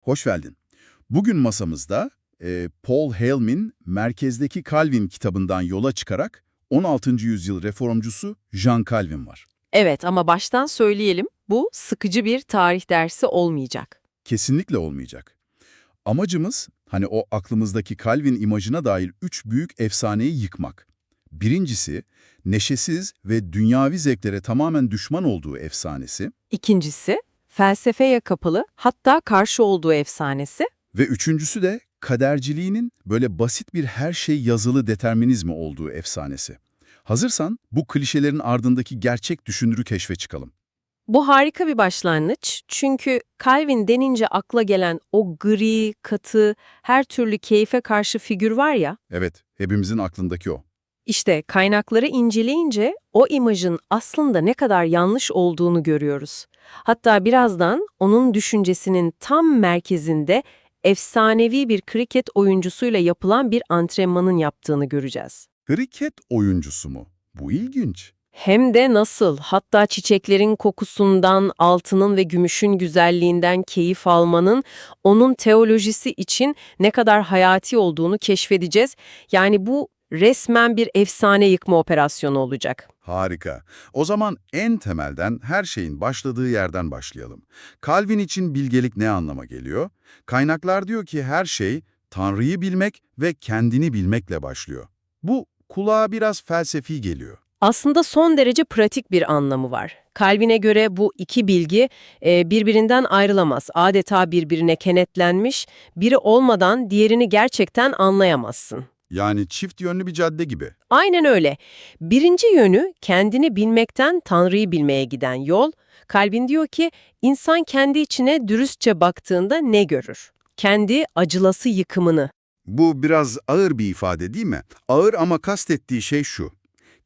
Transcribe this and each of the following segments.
Hoş geldin. Bugün masamızda e, Paul Halmin Merkezdeki Calvin kitabından yola çıkarak 16. yüzyıl reformcusu Jean Calvin var. Evet ama baştan söyleyelim, bu sıkıcı bir tarih dersi olmayacak. Kesinlikle olmayacak. Amacımız hani o aklımızdaki Calvin imajına dair üç büyük efsaneyi yıkmak. Birincisi, neşesiz ve dünyavi zevklere tamamen düşman olduğu efsanesi İkincisi, felsefeye kapalı, hatta karşı olduğu efsanesi. ve üçüncüsü de kaderciliğinin böyle basit bir her şey yazılı determinizmi olduğu efsanesi. Hazırsan bu klişelerin ardındaki gerçek düşünürü keşfe çıkalım. Bu harika bir başlangıç çünkü Calvin denince akla gelen o gri, katı, her türlü keyfe karşı figür var ya, Evet, hepimizin aklındaki o. işte kaynakları inceleyince o imajın aslında ne kadar yanlış olduğunu görüyoruz. Hatta birazdan onun düşüncesinin tam merkezinde efsanevi bir kriket oyuncusuyla yapılan bir antrenmanın yaptığını göreceğiz. Kriket oyuncusu mu? Bu ilginç. Hem de nasıl, hatta çiçeklerin kokusundan, altının ve gümüşün güzelliğinden keyif almanın onun teolojisi için ne kadar hayati olduğunu keşfedeceğiz. Yani bu resmen bir efsane yıkma operasyonu olacak. Harika. O zaman en temelden her şeyin başladığı yerden başlayalım. Calvin için bilgelik ne anlama geliyor? Kaynaklar diyor ki her şey Tanrı'yı bilmek ve kendini bilmekle başlıyor. Bu kulağa biraz felsefi geliyor. Aslında son derece pratik bir anlamı var. Calvin'e göre bu iki bilgi e, birbirinden ayrılamaz. Adeta birbirine kenetlenmiş, biri olmadan diğerini gerçekten anlayamazsın. Yani çift yönlü bir cadde gibi. Aynen öyle. Birinci yönü kendini bilmekten Tanrı'yı bilmeye giden yol. Kalbin diyor ki insan kendi içine dürüstçe baktığında ne görür? Kendi acılası yıkımını. Bu biraz ağır bir ifade değil mi? Ağır ama kastettiği şey şu.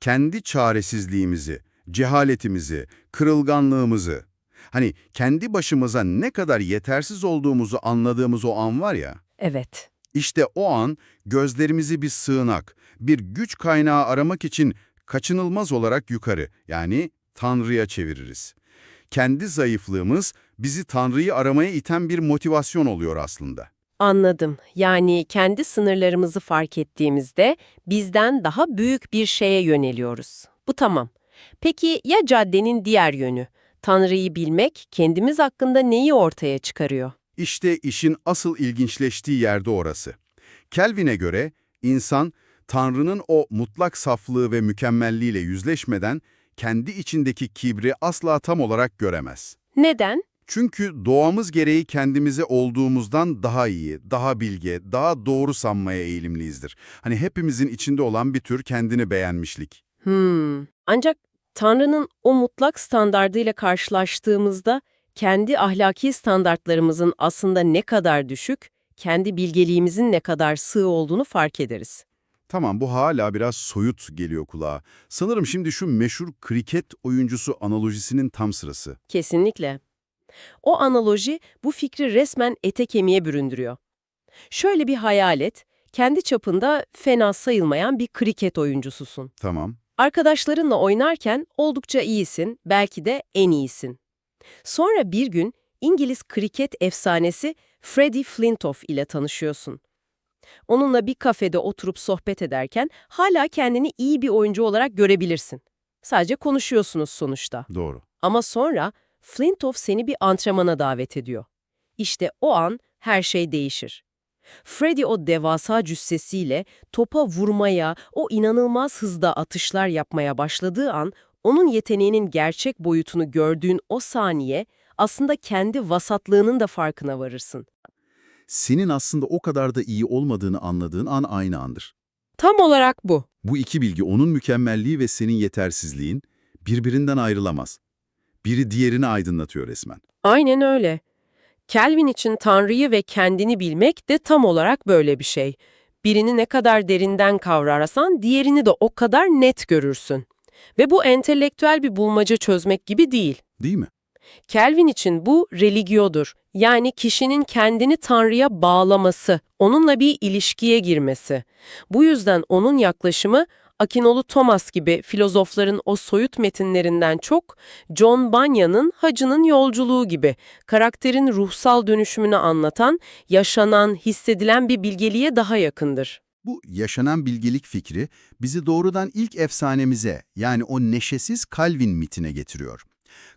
Kendi çaresizliğimizi, cehaletimizi, kırılganlığımızı, hani kendi başımıza ne kadar yetersiz olduğumuzu anladığımız o an var ya, Evet. İşte o an gözlerimizi bir sığınak, bir güç kaynağı aramak için kaçınılmaz olarak yukarı, yani Tanrı'ya çeviririz. Kendi zayıflığımız bizi Tanrı'yı aramaya iten bir motivasyon oluyor aslında. Anladım. Yani kendi sınırlarımızı fark ettiğimizde bizden daha büyük bir şeye yöneliyoruz. Bu tamam. Peki ya caddenin diğer yönü? Tanrı'yı bilmek kendimiz hakkında neyi ortaya çıkarıyor? İşte işin asıl ilginçleştiği yerde orası. Kelvin'e göre insan, Tanrı'nın o mutlak saflığı ve mükemmelliğiyle yüzleşmeden kendi içindeki kibri asla tam olarak göremez. Neden? Çünkü doğamız gereği kendimizi olduğumuzdan daha iyi, daha bilge, daha doğru sanmaya eğilimliyizdir. Hani hepimizin içinde olan bir tür kendini beğenmişlik. Hmm. Ancak Tanrı'nın o mutlak standardıyla karşılaştığımızda kendi ahlaki standartlarımızın aslında ne kadar düşük, kendi bilgeliğimizin ne kadar sığ olduğunu fark ederiz. Tamam bu hala biraz soyut geliyor kulağa. Sanırım şimdi şu meşhur kriket oyuncusu analojisinin tam sırası. Kesinlikle. O analoji bu fikri resmen ete kemiğe büründürüyor. Şöyle bir hayal et, kendi çapında fena sayılmayan bir kriket oyuncususun. Tamam. Arkadaşlarınla oynarken oldukça iyisin, belki de en iyisin. Sonra bir gün İngiliz kriket efsanesi Freddie Flintoff ile tanışıyorsun. Onunla bir kafede oturup sohbet ederken hala kendini iyi bir oyuncu olarak görebilirsin. Sadece konuşuyorsunuz sonuçta. Doğru. Ama sonra Flintoff seni bir antrenmana davet ediyor. İşte o an her şey değişir. Freddy o devasa cüssesiyle topa vurmaya, o inanılmaz hızda atışlar yapmaya başladığı an, onun yeteneğinin gerçek boyutunu gördüğün o saniye, aslında kendi vasatlığının da farkına varırsın. Senin aslında o kadar da iyi olmadığını anladığın an aynı andır. Tam olarak bu. Bu iki bilgi onun mükemmelliği ve senin yetersizliğin birbirinden ayrılamaz. Biri diğerini aydınlatıyor resmen. Aynen öyle. Kelvin için Tanrı'yı ve kendini bilmek de tam olarak böyle bir şey. Birini ne kadar derinden kavrarsan diğerini de o kadar net görürsün. Ve bu entelektüel bir bulmaca çözmek gibi değil. Değil mi? Kelvin için bu religiodur. Yani kişinin kendini Tanrı'ya bağlaması, onunla bir ilişkiye girmesi. Bu yüzden onun yaklaşımı Akinolu Thomas gibi filozofların o soyut metinlerinden çok, John Bunyan'ın Hacı'nın Yolculuğu gibi karakterin ruhsal dönüşümünü anlatan, yaşanan, hissedilen bir bilgeliğe daha yakındır. Bu yaşanan bilgelik fikri bizi doğrudan ilk efsanemize yani o neşesiz Calvin mitine getiriyor.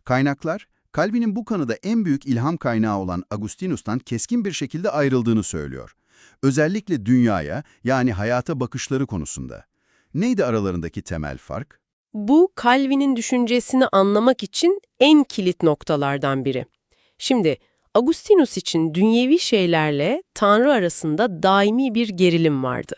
Kaynaklar, Calvin'in bu konuda en büyük ilham kaynağı olan Agustinus'tan keskin bir şekilde ayrıldığını söylüyor. Özellikle dünyaya yani hayata bakışları konusunda. Neydi aralarındaki temel fark? Bu Calvin'in düşüncesini anlamak için en kilit noktalardan biri. Şimdi Agustinus için dünyevi şeylerle Tanrı arasında daimi bir gerilim vardı.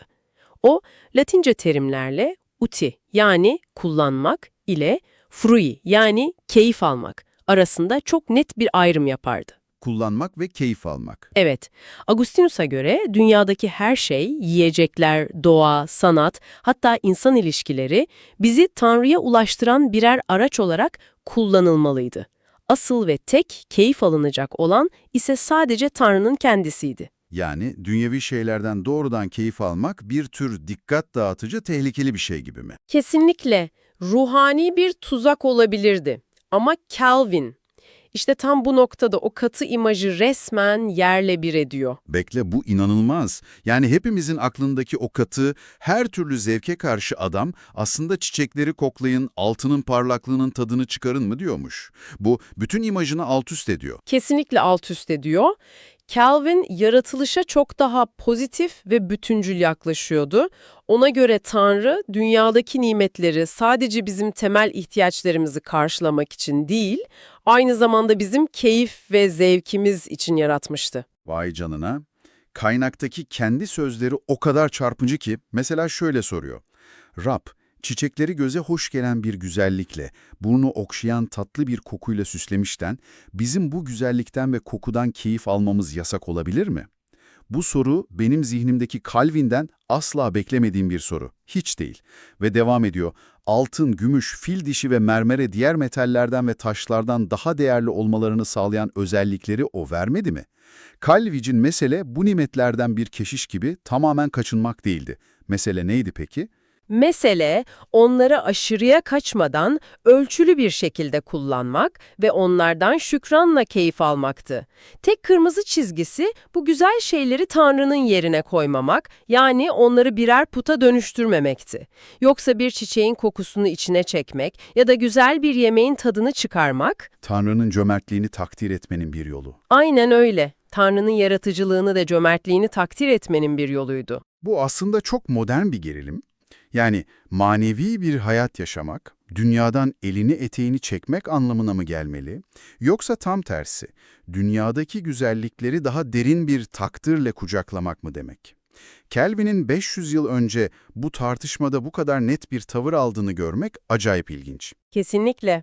O Latince terimlerle uti yani kullanmak ile frui yani keyif almak arasında çok net bir ayrım yapardı. Kullanmak ve keyif almak. Evet, Agustinus'a göre dünyadaki her şey, yiyecekler, doğa, sanat, hatta insan ilişkileri bizi Tanrı'ya ulaştıran birer araç olarak kullanılmalıydı. Asıl ve tek keyif alınacak olan ise sadece Tanrı'nın kendisiydi. Yani dünyevi şeylerden doğrudan keyif almak bir tür dikkat dağıtıcı tehlikeli bir şey gibi mi? Kesinlikle ruhani bir tuzak olabilirdi. Ama Calvin, işte tam bu noktada o katı imajı resmen yerle bir ediyor. Bekle bu inanılmaz. Yani hepimizin aklındaki o katı, her türlü zevke karşı adam aslında çiçekleri koklayın, altının parlaklığının tadını çıkarın mı diyormuş. Bu bütün imajını alt üst ediyor. kesinlikle alt üst ediyor. Calvin yaratılışa çok daha pozitif ve bütüncül yaklaşıyordu. Ona göre Tanrı dünyadaki nimetleri sadece bizim temel ihtiyaçlarımızı karşılamak için değil, aynı zamanda bizim keyif ve zevkimiz için yaratmıştı. Vay canına. Kaynaktaki kendi sözleri o kadar çarpıcı ki mesela şöyle soruyor. Rab, çiçekleri göze hoş gelen bir güzellikle, burnu okşayan tatlı bir kokuyla süslemişten, bizim bu güzellikten ve kokudan keyif almamız yasak olabilir mi? Bu soru benim zihnimdeki Calvin'den asla beklemediğim bir soru. Hiç değil. Ve devam ediyor. Altın, gümüş, fil dişi ve mermere diğer metallerden ve taşlardan daha değerli olmalarını sağlayan özellikleri o vermedi mi? Calvin'in mesele bu nimetlerden bir keşiş gibi tamamen kaçınmak değildi. Mesele neydi peki? Mesele onları aşırıya kaçmadan ölçülü bir şekilde kullanmak ve onlardan şükranla keyif almaktı. Tek kırmızı çizgisi bu güzel şeyleri Tanrı'nın yerine koymamak, yani onları birer puta dönüştürmemekti. Yoksa bir çiçeğin kokusunu içine çekmek ya da güzel bir yemeğin tadını çıkarmak, Tanrı'nın cömertliğini takdir etmenin bir yolu. aynen öyle. Tanrı'nın yaratıcılığını ve cömertliğini takdir etmenin bir yoluydu. Bu aslında çok modern bir gerilim. Yani manevi bir hayat yaşamak, dünyadan elini eteğini çekmek anlamına mı gelmeli? Yoksa tam tersi, dünyadaki güzellikleri daha derin bir takdirle kucaklamak mı demek? Calvin'in 500 yıl önce bu tartışmada bu kadar net bir tavır aldığını görmek acayip ilginç. Kesinlikle.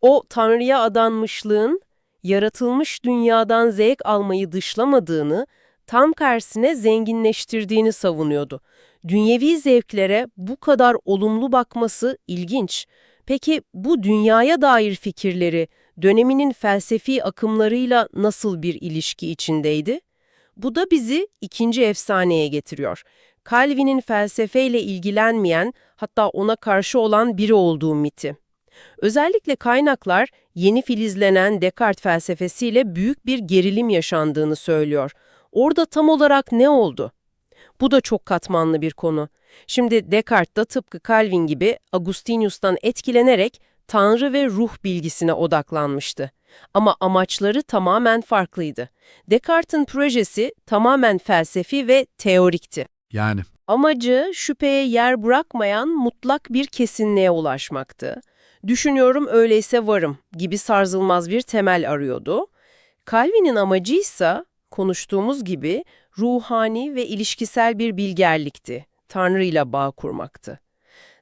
O Tanrı'ya adanmışlığın, yaratılmış dünyadan zevk almayı dışlamadığını, tam tersine zenginleştirdiğini savunuyordu. Dünyevi zevklere bu kadar olumlu bakması ilginç. Peki bu dünyaya dair fikirleri döneminin felsefi akımlarıyla nasıl bir ilişki içindeydi? Bu da bizi ikinci efsaneye getiriyor. Calvin'in felsefeyle ilgilenmeyen, hatta ona karşı olan biri olduğu miti. Özellikle kaynaklar yeni filizlenen Descartes felsefesiyle büyük bir gerilim yaşandığını söylüyor. Orada tam olarak ne oldu? Bu da çok katmanlı bir konu. Şimdi Descartes da tıpkı Calvin gibi Agustinus'tan etkilenerek Tanrı ve ruh bilgisine odaklanmıştı. Ama amaçları tamamen farklıydı. Descartes'in projesi tamamen felsefi ve teorikti. Yani Amacı şüpheye yer bırakmayan mutlak bir kesinliğe ulaşmaktı. Düşünüyorum öyleyse varım gibi sarsılmaz bir temel arıyordu. Calvin'in amacıysa konuştuğumuz gibi ruhani ve ilişkisel bir bilgerlikti. Tanrı ile bağ kurmaktı.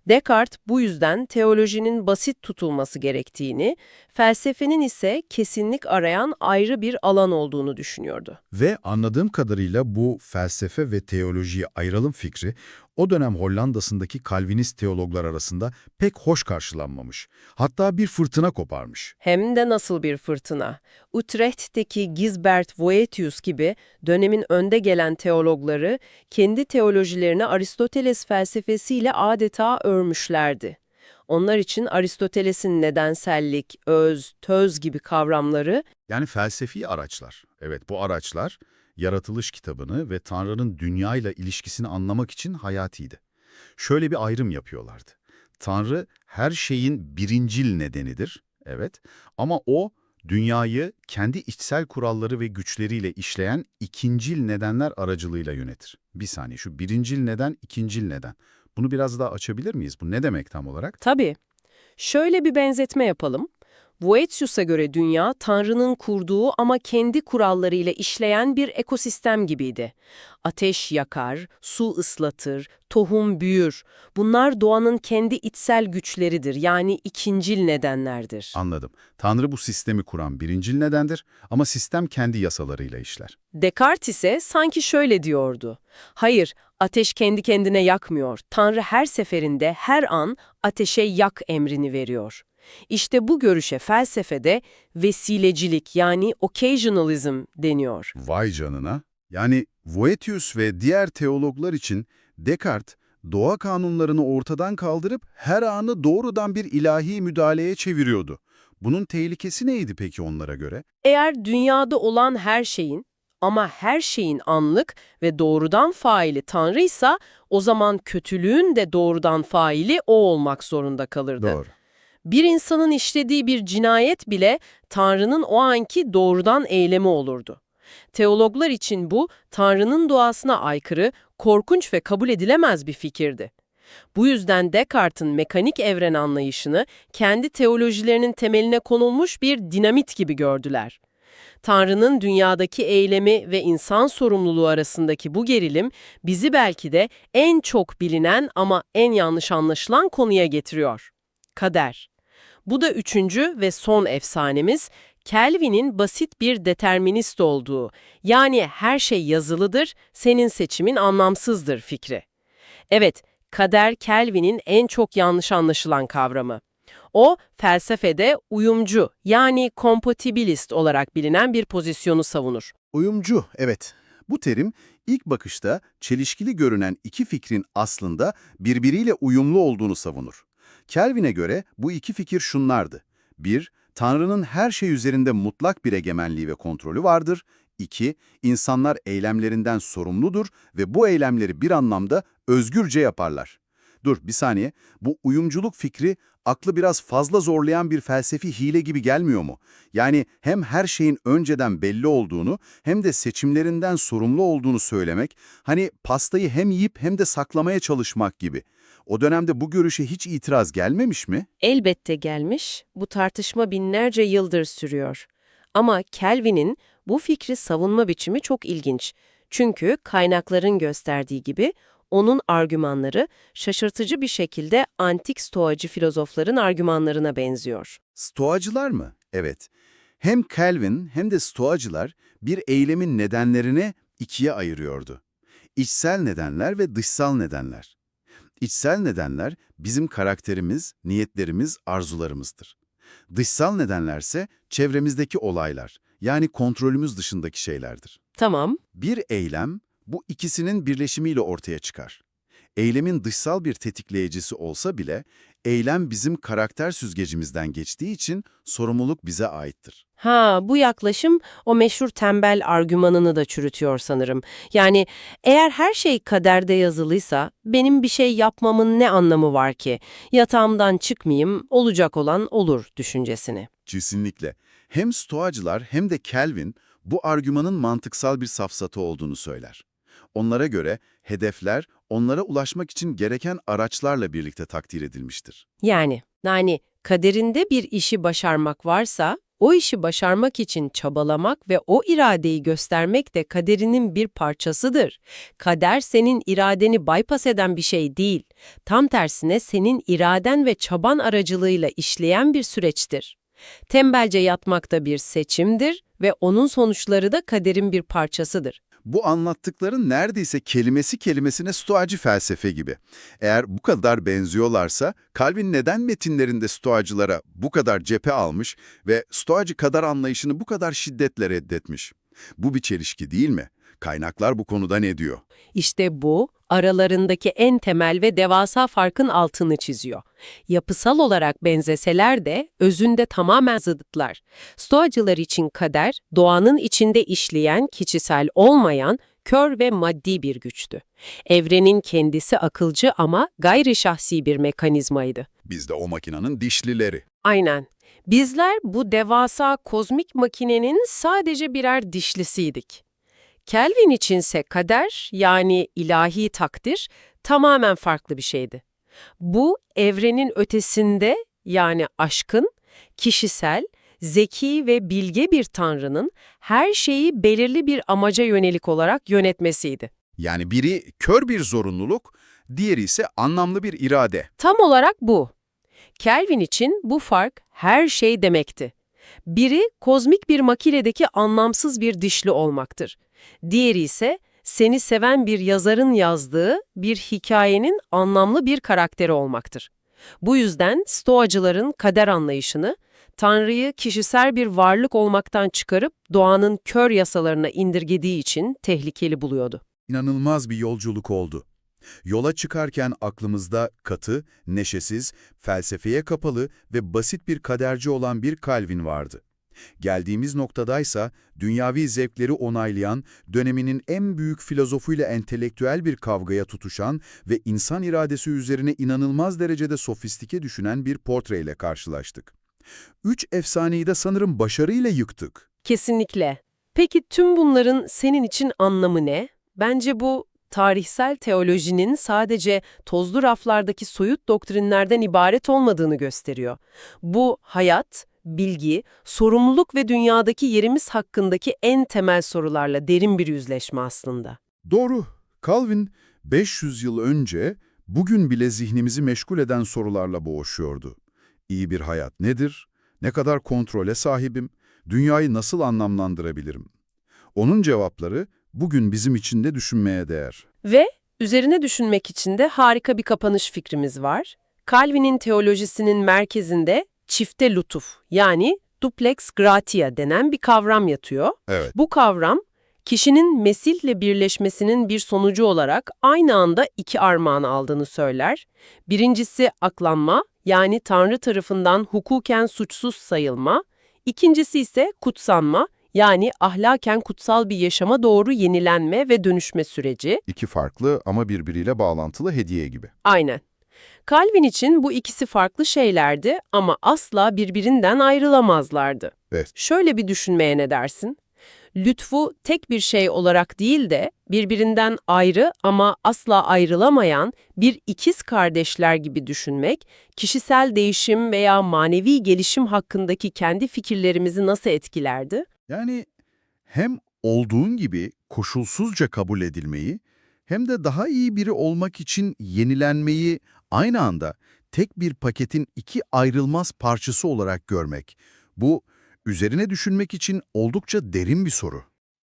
Descartes bu yüzden teolojinin basit tutulması gerektiğini, felsefenin ise kesinlik arayan ayrı bir alan olduğunu düşünüyordu. Ve anladığım kadarıyla bu felsefe ve teolojiyi ayıralım fikri o dönem Hollanda'sındaki Calvinist teologlar arasında pek hoş karşılanmamış. Hatta bir fırtına koparmış. Hem de nasıl bir fırtına. Utrecht'teki Gisbert Voetius gibi dönemin önde gelen teologları kendi teolojilerini Aristoteles felsefesiyle adeta örmüşlerdi. Onlar için Aristoteles'in nedensellik, öz, töz gibi kavramları Yani felsefi araçlar. Evet bu araçlar yaratılış kitabını ve Tanrı'nın dünyayla ilişkisini anlamak için hayatiydi. Şöyle bir ayrım yapıyorlardı. Tanrı her şeyin birincil nedenidir, evet. Ama o dünyayı kendi içsel kuralları ve güçleriyle işleyen ikincil nedenler aracılığıyla yönetir. Bir saniye şu birincil neden, ikincil neden. Bunu biraz daha açabilir miyiz? Bu ne demek tam olarak? Tabii. Şöyle bir benzetme yapalım. Voetius'a göre dünya, Tanrı'nın kurduğu ama kendi kurallarıyla işleyen bir ekosistem gibiydi. Ateş yakar, su ıslatır, tohum büyür. Bunlar doğanın kendi içsel güçleridir, yani ikincil nedenlerdir. Anladım. Tanrı bu sistemi kuran birincil nedendir ama sistem kendi yasalarıyla işler. Descartes ise sanki şöyle diyordu. Hayır, ateş kendi kendine yakmıyor. Tanrı her seferinde, her an ateşe yak emrini veriyor. İşte bu görüşe felsefede vesilecilik yani occasionalism deniyor. Vay canına. Yani Voetius ve diğer teologlar için Descartes, doğa kanunlarını ortadan kaldırıp her anı doğrudan bir ilahi müdahaleye çeviriyordu. Bunun tehlikesi neydi peki onlara göre? Eğer dünyada olan her şeyin ama her şeyin anlık ve doğrudan faili Tanrıysa o zaman kötülüğün de doğrudan faili o olmak zorunda kalırdı. Doğru. Bir insanın işlediği bir cinayet bile Tanrı'nın o anki doğrudan eylemi olurdu. Teologlar için bu, Tanrı'nın doğasına aykırı, korkunç ve kabul edilemez bir fikirdi. Bu yüzden Descartes'in mekanik evren anlayışını kendi teolojilerinin temeline konulmuş bir dinamit gibi gördüler. Tanrı'nın dünyadaki eylemi ve insan sorumluluğu arasındaki bu gerilim bizi belki de en çok bilinen ama en yanlış anlaşılan konuya getiriyor. Kader. Bu da üçüncü ve son efsanemiz, Kelvin'in basit bir determinist olduğu, yani her şey yazılıdır, senin seçimin anlamsızdır fikri. Evet, kader Kelvin'in en çok yanlış anlaşılan kavramı. O, felsefede uyumcu yani compatibilist olarak bilinen bir pozisyonu savunur. Uyumcu, evet. Bu terim ilk bakışta çelişkili görünen iki fikrin aslında birbiriyle uyumlu olduğunu savunur. Kelvin'e göre bu iki fikir şunlardı. 1. Tanrı'nın her şey üzerinde mutlak bir egemenliği ve kontrolü vardır. 2. İnsanlar eylemlerinden sorumludur ve bu eylemleri bir anlamda özgürce yaparlar. Dur bir saniye, bu uyumculuk fikri aklı biraz fazla zorlayan bir felsefi hile gibi gelmiyor mu? Yani hem her şeyin önceden belli olduğunu hem de seçimlerinden sorumlu olduğunu söylemek, hani pastayı hem yiyip hem de saklamaya çalışmak gibi. O dönemde bu görüşe hiç itiraz gelmemiş mi? Elbette gelmiş, bu tartışma binlerce yıldır sürüyor. Ama Kelvin'in bu fikri savunma biçimi çok ilginç. Çünkü kaynakların gösterdiği gibi onun argümanları şaşırtıcı bir şekilde antik stoacı filozofların argümanlarına benziyor. Stoacılar mı? Evet. Hem Calvin hem de Stoacılar bir eylemin nedenlerini ikiye ayırıyordu. İçsel nedenler ve dışsal nedenler. İçsel nedenler bizim karakterimiz, niyetlerimiz, arzularımızdır. Dışsal nedenlerse çevremizdeki olaylar, yani kontrolümüz dışındaki şeylerdir. Tamam, Bir eylem bu ikisinin birleşimiyle ortaya çıkar. Eylemin dışsal bir tetikleyicisi olsa bile eylem bizim karakter süzgecimizden geçtiği için sorumluluk bize aittir. Ha, bu yaklaşım o meşhur tembel argümanını da çürütüyor sanırım. Yani eğer her şey kaderde yazılıysa benim bir şey yapmamın ne anlamı var ki? Yatağımdan çıkmayayım, olacak olan olur düşüncesini. Kesinlikle. Hem Stoacılar hem de Calvin bu argümanın mantıksal bir safsatı olduğunu söyler. Onlara göre hedefler onlara ulaşmak için gereken araçlarla birlikte takdir edilmiştir. Yani, yani kaderinde bir işi başarmak varsa, o işi başarmak için çabalamak ve o iradeyi göstermek de kaderinin bir parçasıdır. Kader senin iradeni bypass eden bir şey değil. Tam tersine senin iraden ve çaban aracılığıyla işleyen bir süreçtir. Tembelce yatmak da bir seçimdir ve onun sonuçları da kaderin bir parçasıdır. Bu anlattıkların neredeyse kelimesi kelimesine stoacı felsefe gibi. Eğer bu kadar benziyorlarsa, Calvin neden metinlerinde stoacılara bu kadar cephe almış ve stoacı kadar anlayışını bu kadar şiddetle reddetmiş? Bu bir çelişki değil mi? Kaynaklar bu konuda ne diyor? İşte bu, aralarındaki en temel ve devasa farkın altını çiziyor. Yapısal olarak benzeseler de özünde tamamen zıtlar. Stoacılar için kader, doğanın içinde işleyen, kişisel olmayan, kör ve maddi bir güçtü. Evrenin kendisi akılcı ama gayri şahsi bir mekanizmaydı. Biz de o makinenin dişlileri. Aynen. Bizler bu devasa kozmik makinenin sadece birer dişlisiydik. Kelvin içinse kader yani ilahi takdir tamamen farklı bir şeydi. Bu evrenin ötesinde yani aşkın, kişisel, zeki ve bilge bir tanrının her şeyi belirli bir amaca yönelik olarak yönetmesiydi. Yani biri kör bir zorunluluk, diğeri ise anlamlı bir irade. Tam olarak bu. Kelvin için bu fark her şey demekti. Biri kozmik bir makinedeki anlamsız bir dişli olmaktır. Diğeri ise seni seven bir yazarın yazdığı bir hikayenin anlamlı bir karakteri olmaktır. Bu yüzden Stoacıların kader anlayışını, Tanrı'yı kişisel bir varlık olmaktan çıkarıp doğanın kör yasalarına indirgediği için tehlikeli buluyordu. İnanılmaz bir yolculuk oldu. Yola çıkarken aklımızda katı, neşesiz, felsefeye kapalı ve basit bir kaderci olan bir Calvin vardı. Geldiğimiz noktadaysa dünyavi zevkleri onaylayan, döneminin en büyük filozofuyla entelektüel bir kavgaya tutuşan ve insan iradesi üzerine inanılmaz derecede sofistike düşünen bir portreyle karşılaştık. Üç efsaneyi de sanırım başarıyla yıktık. Kesinlikle. Peki tüm bunların senin için anlamı ne? Bence bu tarihsel teolojinin sadece tozlu raflardaki soyut doktrinlerden ibaret olmadığını gösteriyor. Bu hayat, bilgi, sorumluluk ve dünyadaki yerimiz hakkındaki en temel sorularla derin bir yüzleşme aslında. Doğru. Calvin 500 yıl önce bugün bile zihnimizi meşgul eden sorularla boğuşuyordu. İyi bir hayat nedir? Ne kadar kontrole sahibim? Dünyayı nasıl anlamlandırabilirim? Onun cevapları bugün bizim için de düşünmeye değer. Ve üzerine düşünmek için de harika bir kapanış fikrimiz var. Calvin'in teolojisinin merkezinde çifte lütuf yani duplex gratia denen bir kavram yatıyor. Evet. Bu kavram, kişinin Mesih'le birleşmesinin bir sonucu olarak aynı anda iki armağan aldığını söyler. Birincisi aklanma, yani Tanrı tarafından hukuken suçsuz sayılma. İkincisi ise kutsanma, yani ahlaken kutsal bir yaşama doğru yenilenme ve dönüşme süreci. İki farklı ama birbiriyle bağlantılı hediye gibi. Aynen. Calvin için bu ikisi farklı şeylerdi ama asla birbirinden ayrılamazlardı. Evet. Şöyle bir düşünmeye ne dersin? Lütfu tek bir şey olarak değil de birbirinden ayrı ama asla ayrılamayan bir ikiz kardeşler gibi düşünmek, kişisel değişim veya manevi gelişim hakkındaki kendi fikirlerimizi nasıl etkilerdi? Yani hem olduğun gibi koşulsuzca kabul edilmeyi hem de daha iyi biri olmak için yenilenmeyi aynı anda tek bir paketin iki ayrılmaz parçası olarak görmek. Bu üzerine düşünmek için oldukça derin bir soru.